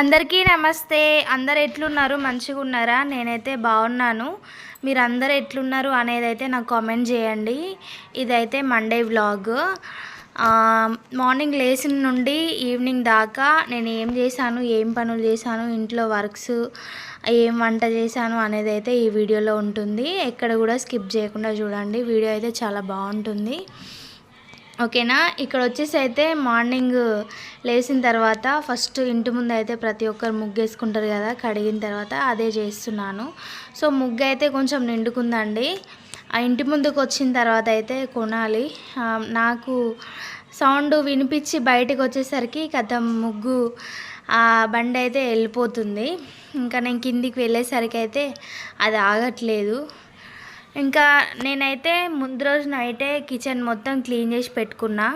అందరికీ నమస్తే. అందరు ఎట్లున్నారు? మంచిగా ఉన్నారా నేనైతే బాగున్నాను. మీరు అందరు ఎట్లున్నారు అనేది అయితే నాకు కామెంట్ చేయండి. ఇదైతే మండే వ్లాగ్. మార్నింగ్ లేచిన నుండి ఈవినింగ్ దాకా నేను ఏం చేశాను ఏం పనులు చేశాను ఇంట్లో వర్క్స్ ఏం వంట చేశాను అనేది అయితే ఈ వీడియోలో ఉంటుంది. ఎక్కడ కూడా స్కిప్ చేయకుండా చూడండి. వీడియో అయితే చాలా బాగుంటుంది. ఓకేనా? ఇక్కడ వచ్చేసి అయితే మార్నింగ్ లేచిన తర్వాత ఫస్ట్ ఇంటి ముందు అయితే ప్రతి ఒక్కరు ముగ్గేసుకుంటారు కదా కడిగిన తర్వాత అదే చేస్తున్నాను. సో ముగ్గు అయితే కొంచెం నిండుకుందండి. ఆ ఇంటి ముందుకు వచ్చిన తర్వాత అయితే కొనాలి. నాకు సౌండ్ వినిపించి బయటకు వచ్చేసరికి కథ ముగ్గు ఆ బండి అయితే వెళ్ళిపోతుంది. ఇంకా నేను కిందికి వెళ్ళేసరికి అయితే అది ఆగట్లేదు. ఇంకా నేనైతే ముందు రోజు నైటే కిచెన్ మొత్తం క్లీన్ చేసి పెట్టుకున్నా.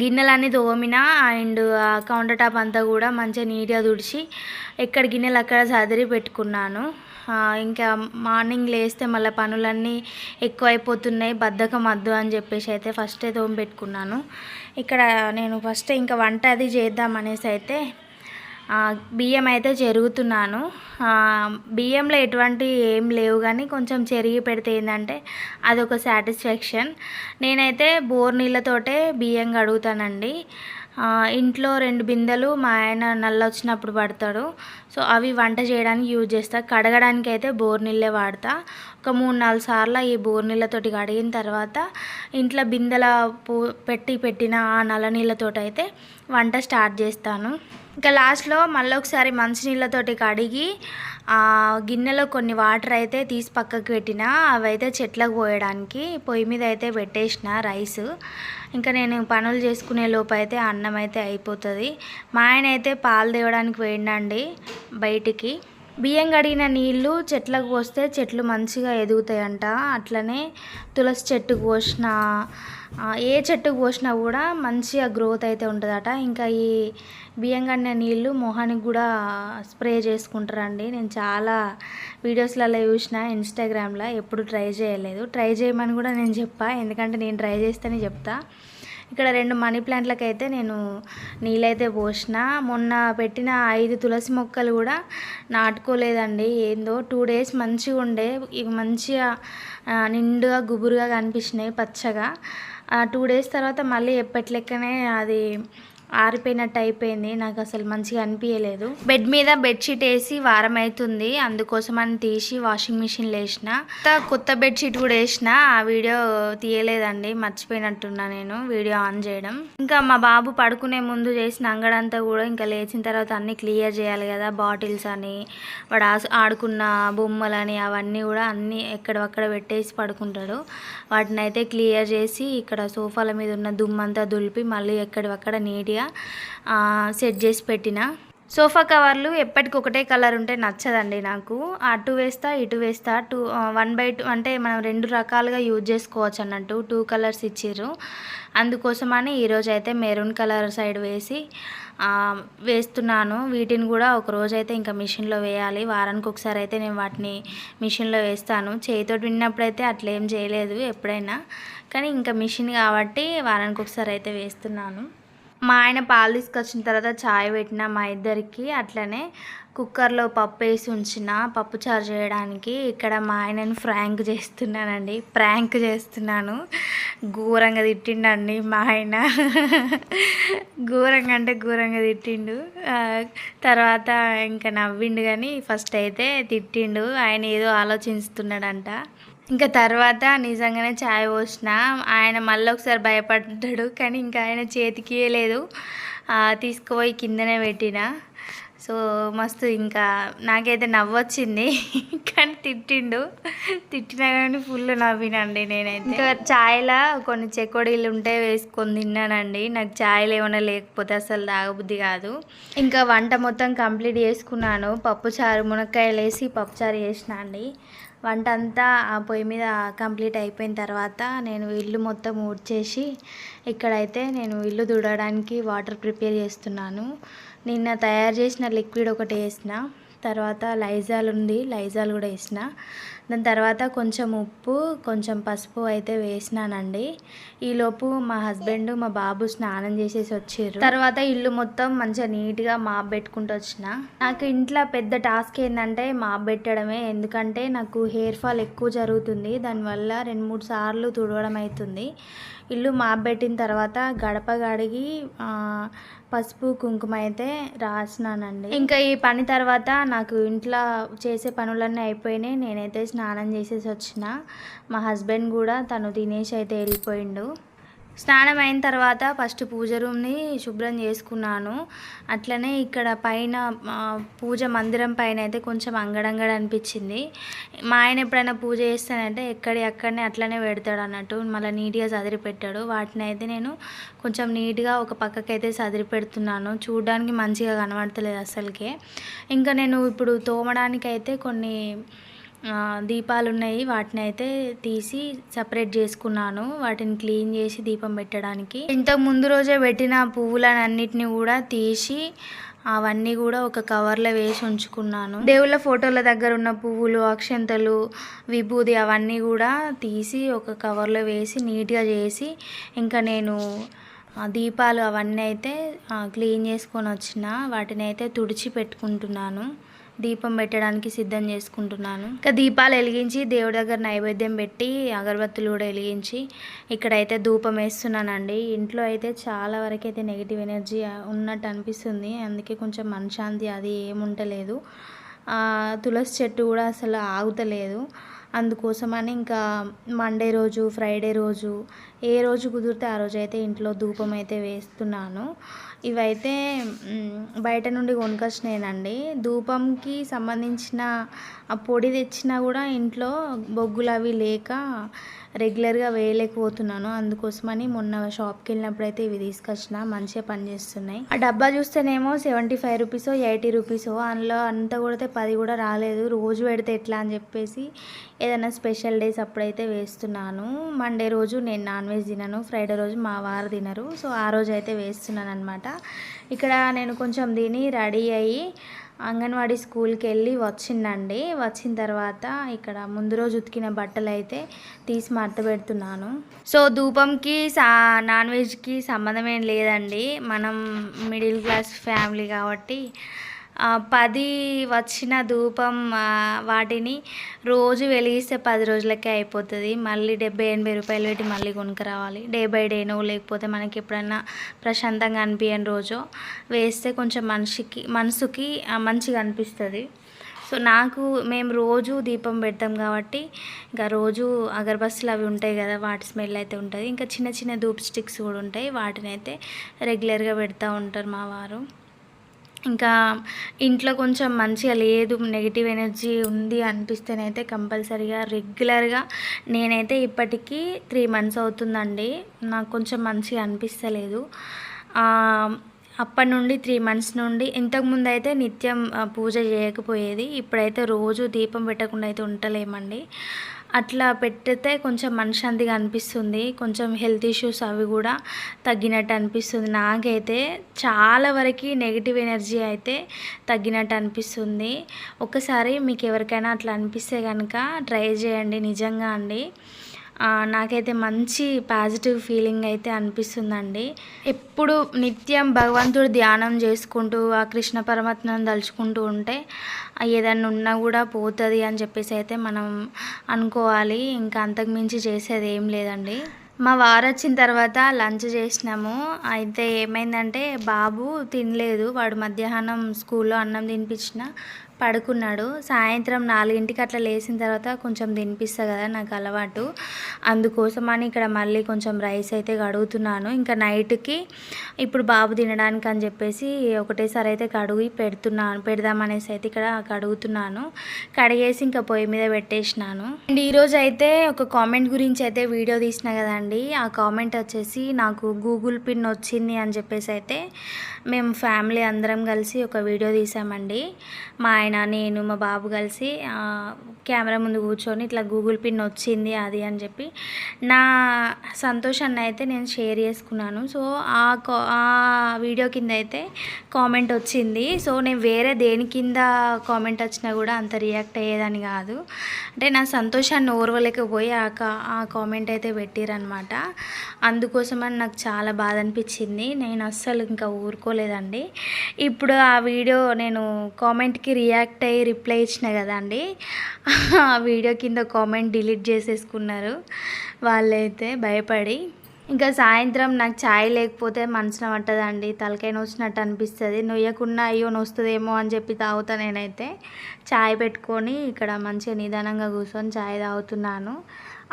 గిన్నెలన్నీ తోమిన అండ్ ఆ కౌంటర్ టాప్ అంతా కూడా మంచిగా నీట్గా తుడిచి ఎక్కడ గిన్నెలు అక్కడ సదిరి పెట్టుకున్నాను. ఇంకా మార్నింగ్ లేస్తే మళ్ళీ పనులన్నీ ఎక్కువైపోతున్నాయి. బద్ధకం వద్దు అని చెప్పేసి అయితే ఫస్టే తోమి పెట్టుకున్నాను. ఇక్కడ నేను ఫస్ట్ ఇంకా వంట అది చేద్దాం అనేసి అయితే బియ్యం అయితే చెరుగుతున్నాను. బియ్యంలో ఎటువంటి ఏం లేవు కానీ కొంచెం చెరిగి పెడితే ఏంటంటే అదొక సాటిస్ఫాక్షన్. నేనైతే బోర్ నీళ్ళతోటే బియ్యం కడుగుతానండి. ఇంట్లో రెండు బిందెలు మా ఆయన నల్ల వచ్చినప్పుడు పడతాడు. సో అవి వంట చేయడానికి యూజ్ చేస్తా. కడగడానికి అయితే బోర్ నీళ్ళే వాడతా. ఒక మూడు నాలుగు సార్లు ఈ బోర్ నీళ్ళతోటి కడిగిన తర్వాత ఇంట్లో బిందెల పూ పెట్టి పెట్టిన ఆ నల్ల నీళ్ళతోటి అయితే వంట స్టార్ట్ చేస్తాను. ఇంకా లాస్ట్లో మళ్ళీ ఒకసారి మంచినీళ్ళతోటి కడిగి గిన్నెలో కొన్ని వాటర్ అయితే తీసి పక్కకు పెట్టిన అవైతే చెట్లకు పోయడానికి పొయ్యి మీద అయితే పెట్టేసిన రైస్. ఇంకా నేను పనులు చేసుకునే లోపు అయితే అన్నం అయితే అయిపోతుంది. మా ఆయన అయితే పాలు తేవడానికి పోయిండండి బయటికి. బియ్యం కడిగిన నీళ్ళు చెట్లకు పోస్తే చెట్లు మంచిగా ఎదుగుతాయంట. అట్లనే తులసి చెట్టుకు పోసిన ఏ చెట్టుకు పోసినా కూడా మంచిగా గ్రోత్ అయితే ఉంటుందట. ఇంకా ఈ బియ్యం కడిగిన నీళ్ళు మొహానికి కూడా స్ప్రే చేసుకుంటారండి. నేను చాలా వీడియోస్లలో చూసిన ఇన్స్టాగ్రామ్లో ఎప్పుడు ట్రై చేయలేదు. ట్రై చేయమని కూడా నేను చెప్పా. ఎందుకంటే నేను ట్రై చేస్తేనే చెప్తా. ఇక్కడ రెండు మనీ ప్లాంట్లకు అయితే నేను నీళ్ళైతే పోసిన. మొన్న పెట్టిన ఐదు తులసి మొక్కలు కూడా నాటుకోలేదండి. ఏందో టూ డేస్ మంచిగా ఉండే. ఇవి మంచిగా నిండుగా గుబురుగా కనిపించినాయి పచ్చగా. టూ డేస్ తర్వాత మళ్ళీ ఎప్పటిలెక్కనే అది ఆరిపోయినట్టు అయిపోయింది. నాకు అసలు మంచిగా అనిపించలేదు బెడ్ మీద బెడ్షీట్ వేసి వారం అవుతుంది. అందుకోసం అని తీసి వాషింగ్ మిషన్లో వేసిన కొత్త కొత్త బెడ్షీట్ కూడా వేసిన. ఆ వీడియో తీయలేదండి. మర్చిపోయినట్టున్నా నేను వీడియో ఆన్ చేయడం. ఇంకా మా బాబు పడుకునే ముందు చేసిన అంగడంతా కూడా ఇంకా లేచిన తర్వాత అన్ని క్లియర్ చేయాలి కదా. బాటిల్స్ అని వాడు ఆడుకున్న బొమ్మలని అవన్నీ కూడా అన్నీ ఎక్కడక్కడ పెట్టేసి పడుకుంటాడు. వాటిని అయితే క్లియర్ చేసి ఇక్కడ సోఫాల మీద ఉన్న దుమ్మంతా దులిపి మళ్ళీ ఎక్కడక్కడ నీట్గా సెట్ చేసి పెట్టిన. సోఫా కవర్లు ఎప్పటికొకటే కలర్ ఉంటే నచ్చదండి నాకు. అటు వేస్తా ఇటు వేస్తా టూ వన్ బై టూ అంటే మనం రెండు రకాలుగా యూజ్ చేసుకోవచ్చు అన్నట్టు టూ కలర్స్ ఇచ్చిర్రు. అందుకోసమని ఈరోజు అయితే మెరూన్ కలర్ సైడ్ వేసి వేస్తున్నాను. వీటిని కూడా ఒక రోజు అయితే ఇంకా మిషన్లో వేయాలి. వారానికి ఒకసారి అయితే నేను వాటిని మిషన్లో వేస్తాను. చేతితో విన్నప్పుడైతే అట్లా ఏం చేయలేదు ఎప్పుడైనా. కానీ ఇంకా మిషన్ కాబట్టి వారానికి ఒకసారి అయితే వేస్తున్నాను. మా ఆయన పాలు తీసుకొచ్చిన తర్వాత చాయ్ పెట్టిన మా ఇద్దరికి. అట్లనే కుక్కర్లో పప్పు వేసి ఉంచిన పప్పు చారు చేయడానికి ఇక్కడ మా ఆయనను ఫ్రాంక్ చేస్తున్నానండి. ప్రాంక్ చేస్తున్నాను. ఘోరంగా తిట్టిండండి మా ఆయన. ఘోరంగా అంటే ఘోరంగా తిట్టిండు. తర్వాత ఇంకా నవ్విండు కానీ ఫస్ట్ అయితే తిట్టిండు. ఆయన ఏదో ఆలోచిస్తున్నాడంట. ఇంకా తర్వాత నిజంగానే ఛాయ్ పోసిన. ఆయన మళ్ళీ ఒకసారి భయపడ్డాడు కానీ ఇంకా ఆయన చేతికి లేదు. తీసుకుపోయి కిందనే పెట్టిన. సో మస్తు ఇంకా నాకైతే నవ్వొచ్చింది కానీ తిట్టిండు. తిట్టినా కానీ ఫుల్ నవ్వినండి నేనైతే. ఇంకా ఛాయ్లో కొన్ని చెకోడీలు ఉంటే వేసుకొని తిన్నానండి. నాకు ఛాయ్లు ఏమైనా లేకపోతే అసలు తాగబుద్ధి కాదు. ఇంకా వంట మొత్తం కంప్లీట్ చేసుకున్నాను. పప్పు చారు మునక్కాయలు వేసి పప్పు చారు చేసిన అండి. వంట అంతా ఆ పొయ్యి మీద కంప్లీట్ అయిపోయిన తర్వాత నేను ఇల్లు మొత్తం ఊడ్చేసి ఇక్కడైతే నేను ఇల్లు తుడడానికి వాటర్ ప్రిపేర్ చేస్తున్నాను. నిన్న తయారు చేసిన లిక్విడ్ ఒకటి వేసిన తర్వాత లైజాల్ ఉంది లైజాల్ కూడా వేసిన. దాని తర్వాత కొంచెం ఉప్పు కొంచెం పసుపు అయితే వేసినానండి. ఈలోపు మా హస్బెండ్ మా బాబు స్నానం చేసేసి వచ్చారు. తర్వాత ఇల్లు మొత్తం మంచిగా నీట్గా మాప్ పెట్టుకుంటూ వచ్చిన. నాకు ఇంట్లో పెద్ద టాస్క్ ఏంటంటే మాప్ పెట్టడమే. ఎందుకంటే నాకు హెయిర్ ఫాల్ ఎక్కువ జరుగుతుంది. దానివల్ల రెండు మూడు సార్లు తుడవడం అవుతుంది ఇల్లు మాప్ పెట్టిన తర్వాత గడప గడిగి పసుపు కుంకుమ అయితే రాసినానండి. ఇంకా ఈ పని తర్వాత నాకు ఇంట్లో చేసే పనులన్నీ అయిపోయినాయి. నేనైతే స్నానం చేసేసి వచ్చిన. మా హస్బెండ్ కూడా తను తినేసి అయితే వెళ్ళిపోయిండు. స్నానం అయిన తర్వాత ఫస్ట్ పూజ రూమ్ని శుభ్రం చేసుకున్నాను. అట్లనే ఇక్కడ పైన పూజ మందిరం పైన అయితే కొంచెం అంగడంగడ అనిపించింది. మా ఆయన ఎప్పుడైనా పూజ చేస్తానంటే ఎక్కడి అక్కడనే అట్లనే పెడతాడు అన్నట్టు మళ్ళీ నీట్గా సదిరి పెట్టాడు వాటిని అయితే నేను కొంచెం నీట్గా ఒక పక్కకైతే సదిరి పెడుతున్నాను చూడడానికి మంచిగా కనబడతలేదు అసలుకే. ఇంకా నేను ఇప్పుడు తోమడానికి అయితే కొన్ని దీపాలు ఉన్నాయి వాటిని అయితే తీసి సపరేట్ చేసుకున్నాను. వాటిని క్లీన్ చేసి దీపం పెట్టడానికి. ఇంతకు ముందు రోజే పెట్టిన పువ్వులన్నిటిని కూడా తీసి అవన్నీ కూడా ఒక కవర్లో వేసి ఉంచుకున్నాను. దేవుళ్ళ ఫోటోల దగ్గర ఉన్న పువ్వులు అక్షంతలు విభూది అవన్నీ కూడా తీసి ఒక కవర్లో వేసి నీట్గా చేసి ఇంకా నేను దీపాలు అవన్నీ అయితే క్లీన్ చేసుకొని వచ్చిన వాటిని అయితే తుడిచి పెట్టుకుంటున్నాను. దీపం పెట్టడానికి సిద్ధం చేసుకుంటున్నాను. ఇంకా దీపాలు వెలిగించి దేవుడి దగ్గర నైవేద్యం పెట్టి అగరబత్తులు కూడా వెలిగించి ఇక్కడైతే ధూపం వేస్తున్నానండి. ఇంట్లో అయితే చాలా వరకు అయితే నెగిటివ్ ఎనర్జీ ఉన్నట్టు అనిపిస్తుంది. అందుకే కొంచెం మనశ్శాంతి అది ఏముంటలేదు. తులసి చెట్టు కూడా అసలు ఆగుతలేదు. అందుకోసమని ఇంకా మండే రోజు ఫ్రైడే రోజు ఏ రోజు కుదిరితే ఆ రోజు అయితే ఇంట్లో ధూపం అయితే వేస్తున్నాను. ఇవైతే బయట నుండి కొనుకొచ్చినానండి ధూపంకి సంబంధించిన ఆ పొడి తెచ్చినా కూడా ఇంట్లో బొగ్గులు అవి లేక రెగ్యులర్గా వేయలేకపోతున్నాను. అందుకోసమని మొన్న షాప్కి వెళ్ళినప్పుడు అయితే ఇవి తీసుకొచ్చిన. మంచిగా పనిచేస్తున్నాయి. ఆ డబ్బా చూస్తేనేమో seventy five rupees eighty rupees అందులో అంతా కొడితే పది కూడా రాలేదు. రోజు పెడితే ఎట్లా అని చెప్పేసి ఏదైనా స్పెషల్ డేస్ అప్పుడైతే వేస్తున్నాను. మండే రోజు నేను నాన్ వెజ్ తినను. ఫ్రైడే రోజు మా వారు తినరు. సో ఆ రోజు అయితే వేస్తున్నాను అనమాట ఇక్కడ నేను కొంచెం తిని రెడీ అయ్యి అంగన్వాడీ స్కూల్కి వెళ్ళి వచ్చిందండి. వచ్చిన తర్వాత ఇక్కడ ముందు రోజు ఉతికిన బట్టలు అయితే తీసి మడత పెడుతున్నాను. సో ధూపంకి సా నాన్ వెజ్కి సంబంధం ఏం లేదండి. మనం మిడిల్ క్లాస్ ఫ్యామిలీ కాబట్టి పది వచ్చిన ధూపం వాటిని రోజు వెలిగిస్తే పది రోజులకే అయిపోతుంది. మళ్ళీ డెబ్బై ఎనభై రూపాయలు పెట్టి మళ్ళీ కొనుక్కురావాలి డే బై డేనో లేకపోతే మనకి ఎప్పుడైనా ప్రశాంతంగా అనిపించని రోజు వేస్తే కొంచెం మనిషికి మనసుకి మంచిగా అనిపిస్తుంది. సో నాకు మేము రోజు దీపం పెడతాం కాబట్టి ఇంకా రోజు అగరబస్తులు అవి ఉంటాయి కదా వాటి స్మెల్ అయితే ఉంటుంది. ఇంకా చిన్న చిన్న ధూప్ స్టిక్స్ కూడా ఉంటాయి. వాటిని అయితే రెగ్యులర్గా పెడతా ఉంటారు మా వారు. ఇంకా ఇంట్లో కొంచెం మంచిగా లేదు నెగిటివ్ ఎనర్జీ ఉంది అనిపిస్తేనైతే కంపల్సరీగా రెగ్యులర్గా నేనైతే ఇప్పటికీ త్రీ మంత్స్ అవుతుందండి. నాకు కొంచెం మంచిగా అనిపిస్తలేదు. అప్పటి నుండి త్రీ మంత్స్ నుండి ఇంతకుముందు అయితే నిత్యం పూజ చేయకపోయేది. ఇప్పుడైతే రోజు దీపం పెట్టకుండా అయితే ఉండలేమండి. అట్లా పెట్టితే కొంచెం మనశాంతిగా అనిపిస్తుంది. కొంచెం హెల్త్ ఇష్యూస్ అవి కూడా తగ్గినట్టు అనిపిస్తుంది. నాకైతే చాలా వరకు నెగిటివ్ ఎనర్జీ అయితే తగ్గినట్టు అనిపిస్తుంది. ఒకసారి మీకు ఎవరికైనా అట్లా అనిపిస్తే కనుక ట్రై చేయండి. నిజంగా అండి. నాకైతే మంచి పాజిటివ్ ఫీలింగ్ అయితే అనిపిస్తుందండి. ఎప్పుడు నిత్యం భగవంతుడు ధ్యానం చేసుకుంటూ ఆ కృష్ణ పరమాత్మను తలుచుకుంటూ ఉంటే ఏదన్నా ఉన్నా కూడా పోతుంది అని చెప్పేసి అయితే మనం అనుకోవాలి. ఇంకా అంతకుమించి చేసేది ఏం లేదండి. మా వారు వచ్చిన తర్వాత లంచ్ చేసినాము. అయితే ఏమైందంటే బాబు తినలేదు. వాడు మధ్యాహ్నం స్కూల్లో అన్నం తినిపించిన. పడుకున్నాడు. సాయంత్రం నాలుగింటికి అట్లా లేచిన తర్వాత కొంచెం తినిపిస్తా కదా నాకు అలవాటు. అందుకోసం అని ఇక్కడ మళ్ళీ కొంచెం రైస్ అయితే కడుగుతున్నాను. ఇంకా నైట్కి ఇప్పుడు బాబు తినడానికి అని చెప్పేసి ఒకటేసారి అయితే కడుగు పెడుతున్నాను పెడదామనేసి అయితే ఇక్కడ కడుగుతున్నాను. కడిగేసి ఇంకా పొయ్యి మీద పెట్టేసినాను. అండ్ ఈరోజు అయితే ఒక కామెంట్ గురించి అయితే వీడియో తీసిన కదండి. ఆ కామెంట్ వచ్చేసి నాకు గూగుల్ పిన్ వచ్చింది అని చెప్పేసి అయితే మేము ఫ్యామిలీ అందరం కలిసి ఒక వీడియో తీసామండి. మా ఆయన నేను మా బాబు కలిసి కెమెరా ముందు కూర్చొని ఇట్లా గూగుల్ పిన్ వచ్చింది అది అని చెప్పి నా సంతోషాన్ని అయితే నేను షేర్ చేసుకున్నాను. సో ఆ కా ఆ వీడియో కింద అయితే కామెంట్ వచ్చింది. సో నేను వేరే దేని కింద కామెంట్ వచ్చినా కూడా అంత రియాక్ట్ అయ్యేదని కాదు. అంటే నా సంతోషాన్ని ఓర్వలేకపోయి ఆ కా ఆ కామెంట్ అయితే పెట్టిరనమాట అందుకోసమని నాకు చాలా బాధ అనిపించింది. నేను అస్సలు ఇంకా ఊరుకోలేదండి. ఇప్పుడు ఆ వీడియో నేను కామెంట్కి రియాక్ట్ అయ్యి రిప్లై ఇచ్చిన కదండి. ఆ వీడియో కింద కామెంట్ డిలీట్ చేసేసుకున్నారు. వాళ్ళైతే భయపడి ఇంకా సాయంత్రం నాకు ఛాయ్ లేకపోతే మనసున పట్టదండి తలకాయ నొచ్చినట్టు అనిపిస్తుంది నొయ్యకుండా అయ్యో నొస్తుందేమో అని చెప్పి తాగుతా నేనైతే. ఛాయ్ పెట్టుకొని ఇక్కడ మంచిగా నిదానంగా కూర్చొని ఛాయ్ తాగుతున్నాను.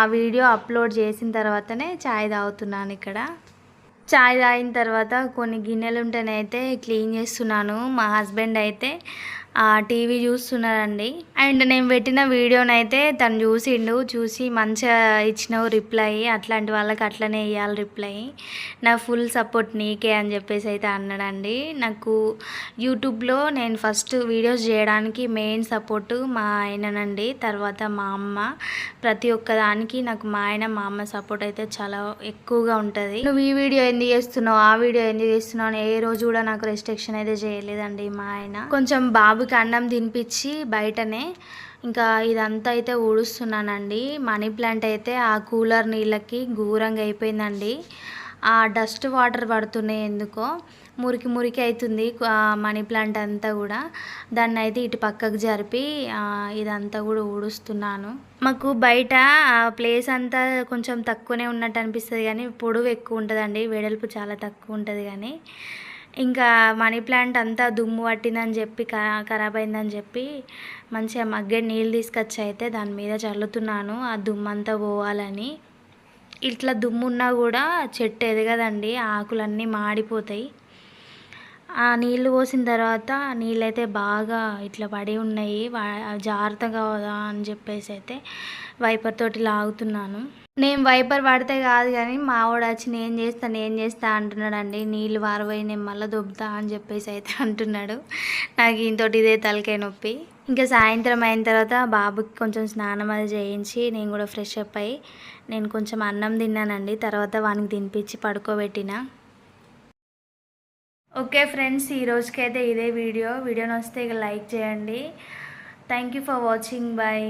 ఆ వీడియో అప్లోడ్ చేసిన తర్వాతనే ఛాయ్ తాగుతున్నాను ఇక్కడ. చాయ్ తాగిన తర్వాత కొన్ని గిన్నెలు ఉంటేనైతే క్లీన్ చేస్తున్నాను. మా హస్బెండ్ అయితే టీవీ చూస్తున్నారండి అండ్ నేను పెట్టిన వీడియోనైతే తను చూసిండు చూసి మంచిగా ఇచ్చినావు రిప్లై అట్లాంటి వాళ్ళకి అట్లనే ఇవ్వాలి రిప్లై. నా ఫుల్ సపోర్ట్ నీకే అని చెప్పేసి అయితే అన్నాడండి. నాకు యూట్యూబ్లో నేను ఫస్ట్ వీడియోస్ చేయడానికి మెయిన్ సపోర్ట్ మా ఆయననండి తర్వాత మా అమ్మ. ప్రతి ఒక్క దానికి నాకు మా ఆయన మా అమ్మ సపోర్ట్ అయితే చాలా ఎక్కువగా ఉంటుంది. నువ్వు ఈ వీడియో ఎందుకు చేస్తున్నావు ఆ వీడియో ఎందుకు చేస్తున్నావు అని ఏ రోజు కూడా నాకు రెస్ట్రిక్షన్ అయితే చేయలేదండి మా ఆయన. కొంచెం బాబు బాబుకి అన్నం తినిపించి బయటనే ఇంకా ఇదంతా అయితే ఊడుస్తున్నానండి. మనీ ప్లాంట్ అయితే ఆ కూలర్ నీళ్ళకి ఘోరంగా అయిపోయిందండి. ఆ డస్ట్ వాటర్ పడుతున్నాయి ఎందుకో. మురికి మురికి అవుతుంది మనీ ప్లాంట్ అంతా కూడా. దాన్ని అయితే ఇటు పక్కకు జరిపి ఇదంతా కూడా ఊడుస్తున్నాను. మాకు బయట ఆ ప్లేస్ అంతా కొంచెం తక్కువనే ఉన్నట్టు అనిపిస్తుంది కానీ పొడవు ఎక్కువ ఉంటుందండి. వెడల్పు చాలా తక్కువ ఉంటుంది కానీ. ఇంకా మనీ ప్లాంట్ అంతా దుమ్ము పట్టిందని చెప్పి ఖరాబ్ అయిందని చెప్పి మంచిగా మగ్గడి నీళ్ళు తీసుకొచ్చి అయితే దాని మీద చల్లుతున్నాను. ఆ దుమ్ము అంతా పోవాలని. ఇట్లా దుమ్ము ఉన్నా కూడా చెట్టు ఎదగదండి ఆకులన్నీ మాడిపోతాయి. ఆ నీళ్ళు పోసిన తర్వాత నీళ్ళైతే బాగా ఇట్లా పడి ఉన్నాయి. జాగ్రత్తగా అని చెప్పేసి అయితే వైపర్ తోటి లాగుతున్నాను. నేను వైపర్ పడితే కాదు కానీ మా వాడు వచ్చి నేను చేస్తా నేను చేస్తా అంటున్నాడండి. నీళ్ళు వారబోయి నేను మళ్ళీ దొబ్బుతా అని చెప్పేసి అయితే అంటున్నాడు. నాకు ఇంతోటి ఇదే తలకాయ నొప్పి. ఇంకా సాయంత్రం అయిన తర్వాత బాబుకి కొంచెం స్నానం అది చేయించి నేను కూడా ఫ్రెష్ అప్ అయ్యి నేను కొంచెం అన్నం తిన్నానండి. తర్వాత వానికి తినిపించి పడుకోబెట్టిన. ఓకే ఫ్రెండ్స్ ఈ రోజుకైతే ఇదే వీడియో. వీడియో వస్తే ఇక లైక్ చేయండి. Thank you for watching. Bye